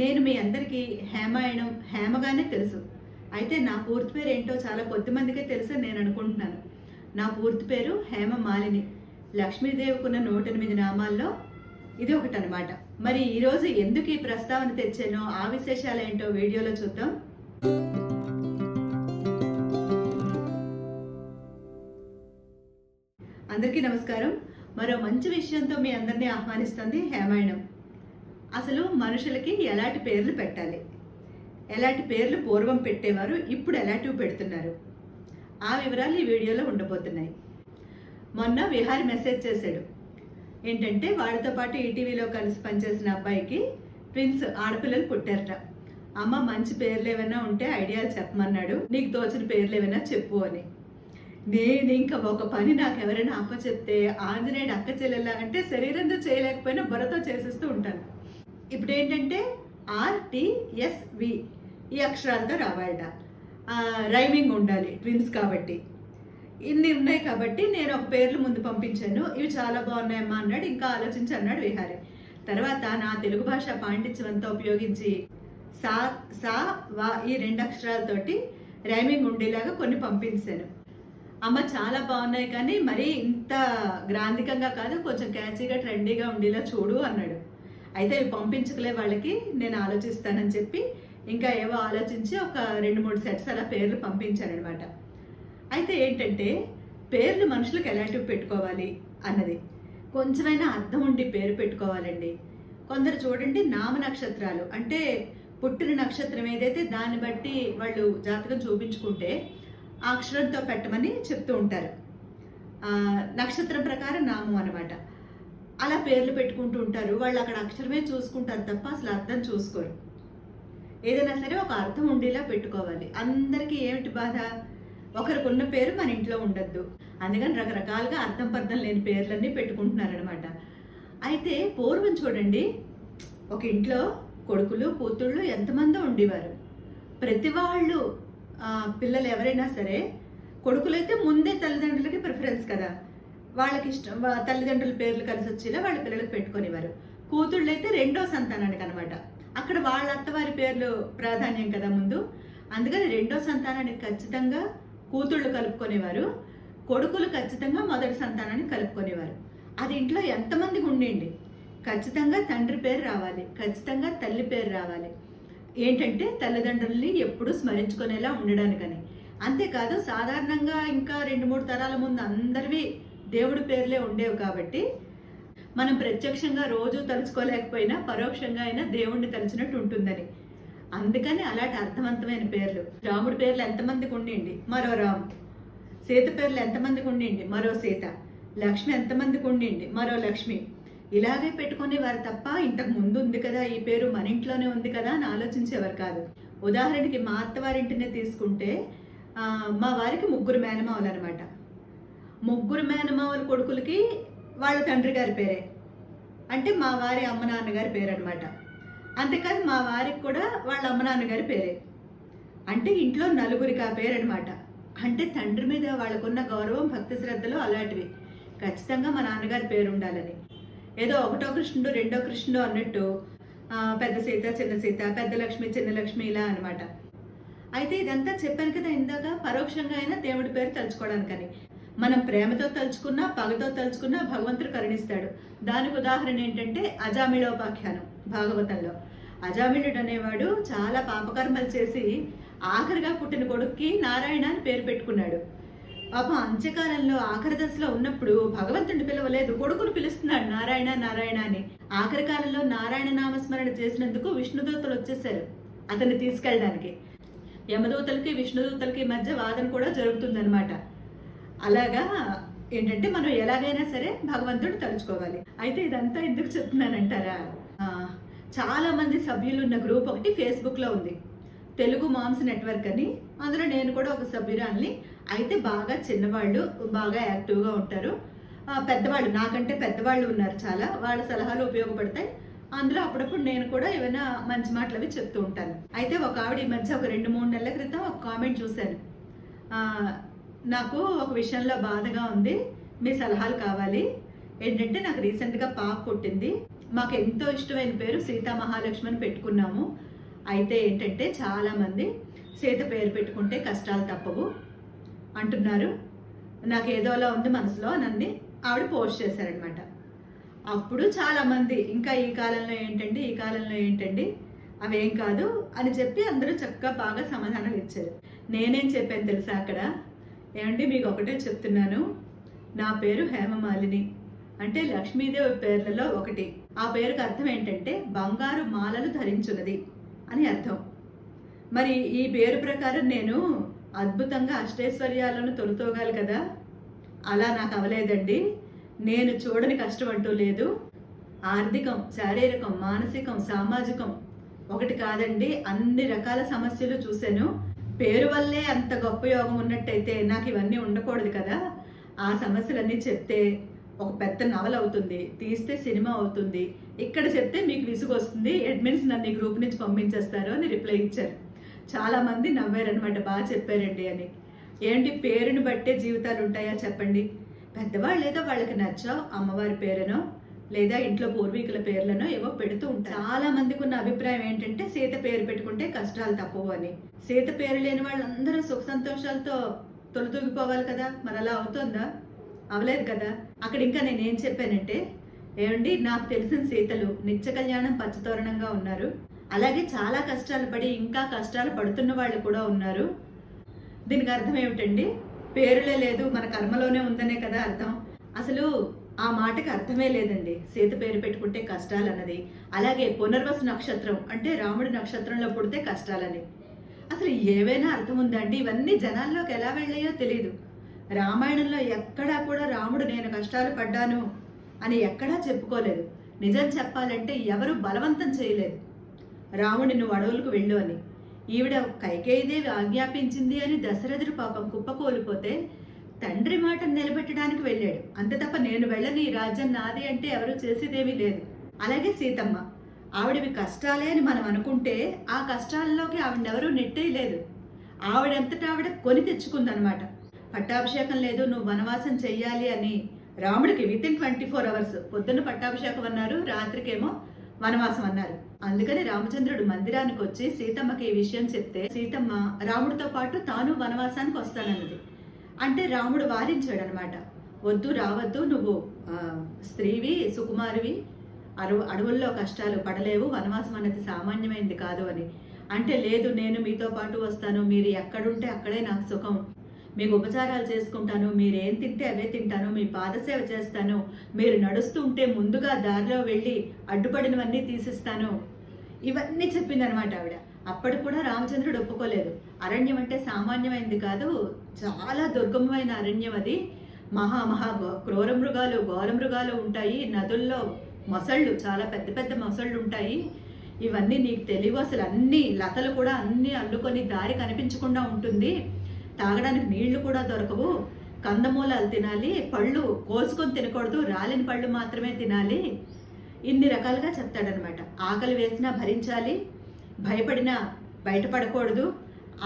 నేను మీ అందరికీ హేమాయణం హేమగానే తెలుసు. అయితే నా పూర్తి పేరు ఏంటో చాలా కొద్ది మందికే తెలుసని నేను అనుకుంటున్నాను. నా పూర్తి పేరు హేమ మాలిని. లక్ష్మీదేవికున్న నూట ఎనిమిది నామాల్లో ఇది ఒకటి అనమాట మరి ఈరోజు ఎందుకు ఈ ప్రస్తావన తెచ్చానో ఆ విశేషాలు ఏంటో వీడియోలో చూద్దాం. అందరికీ నమస్కారం. మరో మంచి విషయంతో మీ అందరినీ ఆహ్వానిస్తుంది హేమాయణం అసలు మనుషులకి ఎలాంటి పేర్లు పెట్టాలి? ఎలాంటి పేర్లు పూర్వం పెట్టేవారు ఇప్పుడు ఎలాంటివి పెడుతున్నారు? ఆ వివరాలు ఈ వీడియోలో ఉండబోతున్నాయి. మొన్న విహారి మెసేజ్ చేశాడు. ఏంటంటే వాడితో పాటు ఈటీవీలో కలిసి పనిచేసిన అబ్బాయికి ట్విన్స్ ఆడపిల్లలు పుట్టారట. అమ్మ మంచి పేర్లు ఏమైనా ఉంటే ఐడియాలు చెప్పమన్నాడు. నీకు తోచిన పేర్లు ఏమైనా చెప్పు అని. నేను ఇంకా ఒక పని నాకు ఎవరైనా అప్ప చెప్తే ఆంజనేయుడు అక్క చెల్లెలా అంటే శరీరంతో చేయలేకపోయినా బుర్రతో చేసేస్తూ ఉంటాను. ఇప్పుడు ఏంటంటే ఆర్టిఎస్వి ఈ అక్షరాలతో రావాలట. రైమింగ్ ఉండాలి ట్విన్స్ కాబట్టి. ఇన్ని ఉన్నాయి కాబట్టి నేను ఒక పేర్లు ముందు పంపించాను. ఇవి చాలా బాగున్నాయమ్మా అన్నాడు ఇంకా ఆలోచించి అన్నాడు విహారి. తర్వాత నా తెలుగు భాష పాండిత్యం అంతా ఉపయోగించి సా సా వా ఈ రెండు అక్షరాలతోటి రైమింగ్ ఉండేలాగా కొన్ని పంపించాను. అమ్మ చాలా బాగున్నాయి కానీ మరీ ఇంత గ్రాంధికంగా కాదు కొంచెం క్యాచీగా ట్రెండీగా ఉండేలా చూడు అన్నాడు. అయితే ఇవి పంపించకలే వాళ్ళకి నేను ఆలోచిస్తానని చెప్పి ఇంకా ఏవో ఆలోచించి ఒక రెండు మూడు సెట్స్ అలా పేర్లు పంపించానమాట అయితే ఏంటంటే పేర్లు మనుషులకు ఎలాంటివి పెట్టుకోవాలి అన్నది. కొంచెమైనా అర్థం ఉండి పేరు పెట్టుకోవాలండి. కొందరు చూడండి నామ నక్షత్రాలు. అంటే పుట్టిన నక్షత్రం ఏదైతే దాన్ని బట్టి వాళ్ళు జాతకం చూపించుకుంటే ఆ అక్షరంతో పెట్టమని చెప్తూ ఉంటారు. నక్షత్రం ప్రకారం నామం అనమాట అలా పేర్లు పెట్టుకుంటూ ఉంటారు. వాళ్ళు అక్కడ అక్షరమే చూసుకుంటారు తప్ప అసలు అర్థం చూసుకోరు. ఏదైనా సరే ఒక అర్థం ఉండేలా పెట్టుకోవాలి. అందరికీ ఏమిటి బాధ? ఒకరికి ఉన్న పేరు మన ఇంట్లో ఉండద్దు. అందుకని రకరకాలుగా అర్థం పర్థం లేని పేర్లన్నీ పెట్టుకుంటున్నారనమాట అయితే పూర్వం చూడండి ఒక ఇంట్లో కొడుకులు కూతుళ్ళు ఎంతమందో ఉండేవారు. ప్రతి వాళ్ళు పిల్లలు ఎవరైనా సరే కొడుకులైతే ముందే తల్లిదండ్రులకి ప్రిఫరెన్స్ కదా. వాళ్ళకి ఇష్టం తల్లిదండ్రుల పేర్లు కలిసి వచ్చేలా వాళ్ళ పిల్లలకు పెట్టుకునేవారు. కూతుళ్ళు అయితే రెండో సంతానానికి అనమాట అక్కడ వాళ్ళ అత్తవారి పేర్లు ప్రాధాన్యం కదా ముందు. అందుకని రెండో సంతానానికి ఖచ్చితంగా కూతుళ్ళు కలుపుకునేవారు. కొడుకులు ఖచ్చితంగా మొదటి సంతానాన్ని కలుపుకునేవారు. అది ఇంట్లో ఎంతమందికి ఉండండి ఖచ్చితంగా తండ్రి పేరు రావాలి. ఖచ్చితంగా తల్లి పేరు రావాలి. ఏంటంటే తల్లిదండ్రుల్ని ఎప్పుడూ స్మరించుకునేలా ఉండడానికని. అంతేకాదు సాధారణంగా ఇంకా రెండు మూడు తరాల ముందు అందరివి దేవుడి పేర్లే ఉండేవి కాబట్టి మనం ప్రత్యక్షంగా రోజు తలుచుకోలేకపోయినా పరోక్షంగా అయినా దేవుణ్ణి తలచినట్టు ఉంటుందని. అందుకని అలాంటి అర్థవంతమైన పేర్లు. రాముడి పేర్లు ఎంతమందికి ఉండిండి మరో రాము. సీత పేర్లు ఎంతమందికి ఉండిండి మరో సీత. లక్ష్మి ఎంతమందికి ఉండిండి మరో లక్ష్మి. ఇలాగే పెట్టుకునేవారు తప్ప ఇంతకు ముందు ఉంది కదా ఈ పేరు మన ఇంట్లోనే ఉంది కదా అని ఆలోచించేవారు కాదు. ఉదాహరణకి మా అత్తవారింటినే తీసుకుంటే మా వారికి ముగ్గురు మేనమావులు అనమాట ముగ్గురు మేనమావల కొడుకులకి వాళ్ళ తండ్రి గారి పేరే. అంటే మా వారి అమ్మ నాన్నగారి పేరు అనమాట అంతేకాదు మా వారికి కూడా వాళ్ళ అమ్మ నాన్నగారి పేరే. అంటే ఇంట్లో నలుగురికి ఆ పేరు అనమాట అంటే తండ్రి మీద వాళ్ళకున్న గౌరవం భక్తి శ్రద్ధలు అలాంటివి. ఖచ్చితంగా మా నాన్నగారి పేరు ఉండాలని. ఏదో ఒకటో కృష్ణుడు రెండో కృష్ణుడు అన్నట్టు పెద్ద సీత చిన్న సీత పెద్ద లక్ష్మి చిన్న లక్ష్మి ఇలా అనమాట అయితే ఇదంతా చెప్పాను కదా ఇందాక పరోక్షంగా అయినా దేవుడి పేరు తలుచుకోవడానికని. మనం ప్రేమతో తలుచుకున్నా పగతో తలుచుకున్నా భగవంతుడు కరుణిస్తాడు. దానికి ఉదాహరణ ఏంటంటే అజామిళోపాఖ్యానం భాగవతంలో. అజామిళుడు అనేవాడు చాలా పాపకర్మలు చేసి ఆఖరిగా పుట్టిన కొడుక్కి నారాయణ అని పేరు పెట్టుకున్నాడు. పాపం అంత్యకాలంలో ఆఖరి దశలో ఉన్నప్పుడు భగవంతుడిని పిలవలేదు కొడుకును పిలుస్తున్నాడు నారాయణ నారాయణ అని. ఆఖరి కాలంలో నారాయణ నామస్మరణ చేసినందుకు విష్ణుదూతలు వచ్చేసారు అతన్ని తీసుకెళ్ళడానికి. యమదూతలకి విష్ణుదూతలకి మధ్య వాదన కూడా జరుగుతుందన్నమాట. అలాగా ఏంటంటే మనం ఎలాగైనా సరే భగవంతుడు తలుచుకోవాలి. అయితే ఇదంతా ఎందుకు చెప్తున్నానంటారా? చాలా మంది సభ్యులు ఉన్న గ్రూప్ ఒకటి ఫేస్బుక్లో ఉంది. తెలుగు మామ్స్ నెట్వర్క్ అని. అందులో నేను కూడా ఒక సభ్యురాల్ని. అయితే బాగా చిన్నవాళ్ళు బాగా యాక్టివ్గా ఉంటారు. పెద్దవాళ్ళు నాకంటే పెద్దవాళ్ళు ఉన్నారు చాలా. వాళ్ళ సలహాలు ఉపయోగపడతాయి. అందులో అప్పుడప్పుడు నేను కూడా ఏమైనా మంచి మాటలు అవి చెప్తూ ఉంటాను. అయితే ఒక ఆవిడ ఈ మధ్య ఒక రెండు మూడు నెలల క్రితం ఒక కామెంట్ చూశాను. నాకు ఒక విషయంలో బాధగా ఉంది. మీ సలహాలు కావాలి. ఏంటంటే నాకు రీసెంట్గా పాప పుట్టింది. మాకు ఎంతో ఇష్టమైన పేరు సీతా మహాలక్ష్మి అని పెట్టుకున్నాము. అయితే ఏంటంటే చాలామంది సీత పేరు పెట్టుకుంటే కష్టాలు తప్పవు అంటున్నారు. నాకు ఏదోలా ఉంది మనసులో నన్ను ఆవిడ పోస్ట్ చేశారనమాట అప్పుడు చాలామంది ఇంకా ఈ కాలంలో ఏంటండి ఈ కాలంలో ఏంటండి అవేం కాదు అని చెప్పి అందరూ చక్కగా బాగా సమాధానాలు ఇచ్చారు. నేనేం చెప్పాను తెలుసా అక్కడ? ఏమండి మీకు ఒకటే చెప్తున్నాను. నా పేరు హేమమాలిని. అంటే లక్ష్మీదేవి పేర్లలో ఒకటి. ఆ పేరుకి అర్థం ఏంటంటే బంగారు మాలలు ధరించున్నది అని అర్థం. మరి ఈ పేరు ప్రకారం నేను అద్భుతంగా అష్టైశ్వర్యాలను తొలుతోగాలి కదా? అలా నాకు అవలేదండి. నేను చూడని కష్టం అంటూ లేదు. ఆర్థికం శారీరకం మానసికం సామాజికం. ఒకటి కాదండి అన్ని రకాల సమస్యలు చూశాను. పేరు వల్లే అంత గొప్ప యోగం ఉన్నట్టయితే నాకు ఇవన్నీ ఉండకూడదు కదా. ఆ సమస్యలన్నీ చెప్తే ఒక పెద్ద నవల అవుతుంది తీస్తే సినిమా అవుతుంది. ఇక్కడ చెప్తే మీకు విసుగు వస్తుంది అడ్మిన్స్ నన్ను ఈ గ్రూప్ నుంచి పంపించేస్తారు అని రిప్లై ఇచ్చారు. చాలా మంది నవ్వారనమాట బాగా చెప్పారండి అని. ఏంటి పేరుని బట్టే జీవితాలు ఉంటాయా చెప్పండి? పెద్దవాళ్ళు ఏదో వాళ్ళకి నచ్చో అమ్మవారి పేరునో? లేదా ఇంట్లో పూర్వీకుల పేర్లను ఏవో పెడుతూ ఉంటారు. చాలా మందికి ఉన్న అభిప్రాయం ఏంటంటే సీత పేరు పెట్టుకుంటే కష్టాలు తప్పవు అని. సీత పేరు లేని వాళ్ళందరూ సుఖ సంతోషాలతో తొలతూగిపోవాలి కదా. మరి అలా అవుతుందా? అవలేదు కదా. అక్కడ ఇంకా నేను ఏం చెప్పానంటే ఏమండి నాకు తెలిసిన సీతలు నిత్య కళ్యాణం పచ్చతోరణంగా ఉన్నారు. అలాగే చాలా కష్టాలు పడి ఇంకా కష్టాలు పడుతున్న వాళ్ళు కూడా ఉన్నారు. దీనికి అర్థం ఏమిటండి? పేరులే లేదు మన కర్మలోనే ఉందనే కదా అర్థం. అసలు ఆ మాటకి అర్థమే లేదండి. సీత పేరు పెట్టుకుంటే కష్టాలు అన్నది అలాగే పునర్వసు నక్షత్రం అంటే రాముడి నక్షత్రంలో పుడితే కష్టాలని. అసలు ఏవైనా అర్థం ఉందండి ఇవన్నీ జనాల్లోకి ఎలా వెళ్ళాయో తెలియదు రామాయణంలో ఎక్కడా కూడా రాముడు నేను కష్టాలు పడ్డాను అని ఎక్కడా చెప్పుకోలేదు. నిజం చెప్పాలంటే ఎవరు బలవంతం చేయలేదు. రాముడి నువ్వు అడవులకు వెళ్ళు అని. ఈవిడ కైకేయిదేవి ఆజ్ఞాపించింది అని దశరథుడు పాపం కుప్పకోలిపోతే తండ్రి మాట నిలబెట్టడానికి వెళ్ళాడు. అంతే తప్ప నేను వెళ్ళని. ఈ రాజ్యం నాది అంటే ఎవరు చేసేదేమీ లేదు. అలాగే సీతమ్మ. ఆవిడవి కష్టాలే అని మనం అనుకుంటే ఆ కష్టాల్లోకి ఆవిడెవరూ నెట్టేయలేదు ఆవిడంతటా ఆవిడ కొని తెచ్చుకుందనమాట. పట్టాభిషేకం లేదు నువ్వు వనవాసం చెయ్యాలి అని రాముడికి with in twenty four hours పొద్దున్న పట్టాభిషేకం అన్నారు రాత్రికేమో వనవాసం అన్నారు. అందుకని రామచంద్రుడు మందిరానికి వచ్చి సీతమ్మకి ఈ విషయం చెప్తే సీతమ్మ రాముడితో పాటు తాను వనవాసానికి వస్తానన్నది. అంటే రాముడు వారించాడు అనమాట వద్దు రావద్దు నువ్వు స్త్రీవి సుకుమారివి అడవు అడవుల్లో కష్టాలు పడలేవు వనవాసం అనేది సామాన్యమైనది కాదు అని. అంటే లేదు నేను మీతో పాటు వస్తాను మీరు ఎక్కడుంటే అక్కడే నాకు సుఖం. మీకు ఉపచారాలు చేసుకుంటాను మీరేం తింటే అవే తింటాను మీ పాదసేవ చేస్తాను మీరు నడుస్తూ ఉంటే ముందుగా దారిలో వెళ్ళి అడ్డుపడినవన్నీ తీసిస్తాను. ఇవన్నీ చెప్పిందనమాట ఆవిడ. అప్పటి కూడా రామచంద్రుడు ఒప్పుకోలేదు. అరణ్యం అంటే సామాన్యమైనది కాదు చాలా దుర్గమమైన అరణ్యం అది. మహా మహా క్రూర మృగాలు ఘోర మృగాలు ఉంటాయి. నదుల్లో మొసళ్ళు చాలా పెద్ద పెద్ద మొసళ్ళు ఉంటాయి. ఇవన్నీ నీకు తెలియవు. అసలు అన్ని లతలు కూడా అన్నీ అల్లుకొని దారి కనిపించకుండా ఉంటుంది. తాగడానికి నీళ్ళు కూడా దొరకవు. కందమూలాలు తినాలి. పళ్ళు కోసుకొని తినకూడదు. రాలిన పళ్ళు మాత్రమే తినాలి. ఇన్ని రకాలుగా చెప్తాడనమాట. ఆకలి వేసినా భరించాలి. భయపడినా బయటపడకూడదు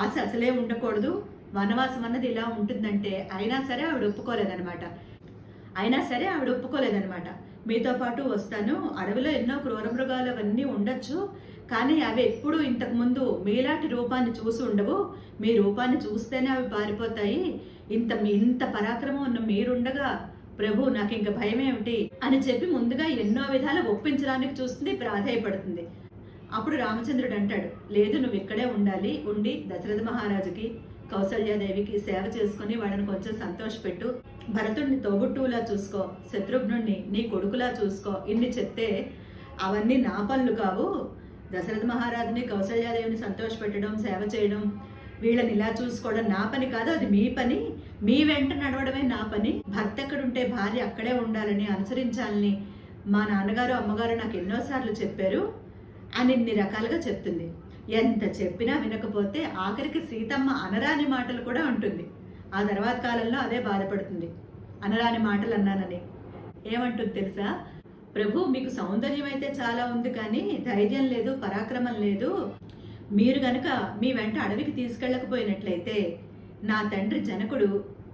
ఆశ అసలే ఉండకూడదు. వనవాసం అన్నది ఇలా ఉంటుందంటే అయినా సరే ఆవిడ ఒప్పుకోలేదనమాట అయినా సరే ఆవిడ ఒప్పుకోలేదనమాట మీతో పాటు వస్తాను అడవిలో ఎన్నో క్రూర మృగాలు అవన్నీ ఉండొచ్చు కానీ అవి ఎప్పుడు ఇంతకు ముందు మీలాంటి రూపాన్ని చూసి ఉండవు. మీ రూపాన్ని చూస్తేనే అవి పారిపోతాయి. ఇంత ఇంత పరాక్రమం ఉన్న మీరుండగా ప్రభు నాకు ఇంక భయం ఏమిటి అని చెప్పి ముందుగా ఎన్నో విధాలు ఒప్పించడానికి చూస్తుంది ప్రాధాయపడుతుంది. అప్పుడు రామచంద్రుడు అంటాడు లేదు నువ్వు ఇక్కడే ఉండాలి ఉండి దశరథ మహారాజుకి కౌసల్యాదేవికి సేవ చేసుకుని వాళ్ళని కొంచెం సంతోషపెట్టు. భరతుడిని తోబుట్టువులా చూసుకో శత్రుఘ్నుడిని నీ కొడుకులా చూసుకో ఇన్ని చెప్తే అవన్నీ నా పనులు కావు. దశరథ మహారాజుని కౌసల్యాదేవిని సంతోషపెట్టడం సేవ చేయడం వీళ్ళని ఇలా చూసుకోవడం నా పని కాదు అది మీ పని. మీ వెంట నడవడమే నా పని. భర్త ఎక్కడుంటే భార్య అక్కడే ఉండాలని అనుసరించాలని మా నాన్నగారు అమ్మగారు నాకు ఎన్నోసార్లు చెప్పారు. అని ఇన్ని రకాలుగా చెప్తుంది. ఎంత చెప్పినా వినకపోతే ఆఖరికి సీతమ్మ అనరాని మాటలు కూడా ఉంటుంది ఆ తర్వాత కాలంలో అదే బాధపడుతుంది. అనరాని మాటలు అన్నానని. ఏమంటుంది తెలుసా? ప్రభు మీకు సౌందర్యం అయితే చాలా ఉంది కానీ ధైర్యం లేదు పరాక్రమం లేదు. మీరు గనుక మీ వెంట అడవికి తీసుకెళ్ళకపోయినట్లయితే నా తండ్రి జనకుడు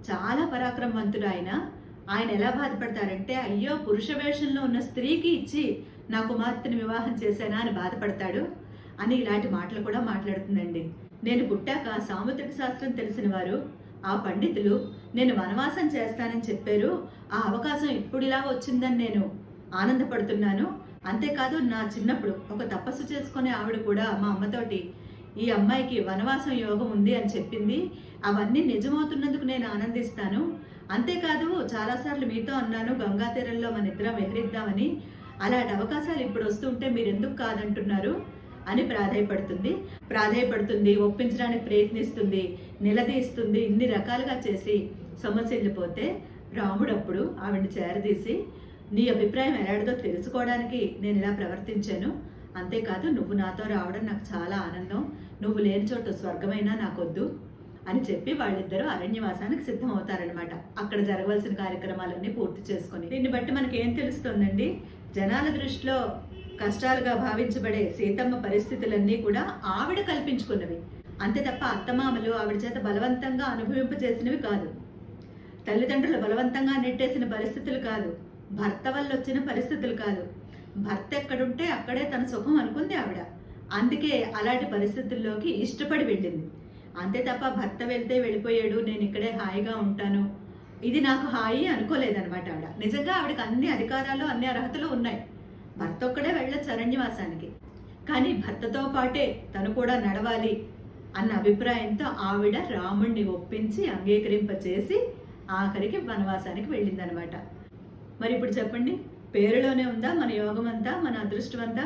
చాలా పరాక్రమవంతుడు ఆయన. ఆయన ఎలా బాధపడతారంటే అయ్యో పురుష వేషంలో ఉన్న స్త్రీకి ఇచ్చి నా కుమార్తెను వివాహం చేశానా అని బాధపడతాడు? అని ఇలాంటి మాటలు కూడా మాట్లాడుతుందండి. నేను పుట్టాక సాముద్రిక శాస్త్రం తెలిసిన వారు ఆ పండితులు నేను వనవాసం చేస్తానని చెప్పారు. ఆ అవకాశం ఇప్పుడు ఇలా వచ్చిందని నేను ఆనందపడుతున్నాను. అంతేకాదు నా చిన్నప్పుడు ఒక తపస్సు చేసుకునే ఆవిడ కూడా మా అమ్మతోటి ఈ అమ్మాయికి వనవాసం యోగం ఉంది అని చెప్పింది. అవన్నీ నిజమవుతున్నందుకు నేను ఆనందిస్తాను. అంతేకాదు చాలాసార్లు మీతో అన్నాను గంగా తీరంలో మన ఇద్దరం విహరిద్దామని అలాంటి అవకాశాలు ఇప్పుడు వస్తుంటే మీరు ఎందుకు కాదంటున్నారు అని ప్రాధాయపడుతుంది. ప్రాధాయపడుతుంది ఒప్పించడానికి ప్రయత్నిస్తుంది నిలదీస్తుంది ఇన్ని రకాలుగా చేసి సమస్యలు రాముడు అప్పుడు ఆవిడని చేరదీసి నీ అభిప్రాయం ఎలాంటిదో తెలుసుకోవడానికి నేను ఇలా ప్రవర్తించాను. అంతేకాదు నువ్వు నాతో రావడం నాకు చాలా ఆనందం. నువ్వు లేని చోట స్వర్గమైనా నాకొద్దు అని చెప్పి వాళ్ళిద్దరూ అరణ్యవాసానికి సిద్ధం అవుతారనమాట అక్కడ జరగవలసిన కార్యక్రమాలన్నీ పూర్తి చేసుకొని. దీన్ని బట్టి మనకి ఏం తెలుస్తోందండి? జనాల దృష్టిలో కష్టాలుగా భావించబడే సీతమ్మ పరిస్థితులన్నీ కూడా ఆవిడ కల్పించుకున్నవి. అంతే తప్ప అత్తమామలు ఆవిడ చేత బలవంతంగా అనుభవింపజేసినవి కాదు. తల్లిదండ్రులు బలవంతంగా నెట్టేసిన పరిస్థితులు కాదు. భర్త వల్ల వచ్చిన పరిస్థితులు కాదు. భర్త ఎక్కడుంటే అక్కడే తన సుఖం అనుకుంది ఆవిడ. అందుకే అలాంటి పరిస్థితుల్లోకి ఇష్టపడి వెళ్ళింది. అంతే తప్ప భర్త వెళ్తే వెళ్ళిపోయాడు నేను ఇక్కడే హాయిగా ఉంటాను ఇది నాకు హాయి అనుకోలేదనమాట ఆవిడ. నిజంగా ఆవిడకి అన్ని అధికారాలు అన్ని అర్హతలు ఉన్నాయి. భర్త ఒక్కడే వెళ్ళచ్చు అరణ్యవాసానికి. కానీ భర్తతో పాటే తను కూడా నడవాలి అన్న అభిప్రాయంతో ఆవిడ రాముణ్ణి ఒప్పించి అంగీకరింపచేసి ఆఖరికి వనవాసానికి వెళ్ళిందనమాట. మరి ఇప్పుడు చెప్పండి పేరులోనే ఉందా? మన యోగం అంతా మన అదృష్టం అంతా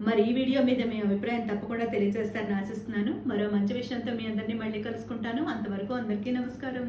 మరి ఈ వీడియో మీద మీ అభిప్రాయం తప్పకుండా తెలియజేస్తారని ఆశిస్తున్నాను. మరో మంచి విషయంతో మీ అందరినీ మళ్ళీ కలుసుకుంటాను. అంతవరకు అందరికీ నమస్కారం.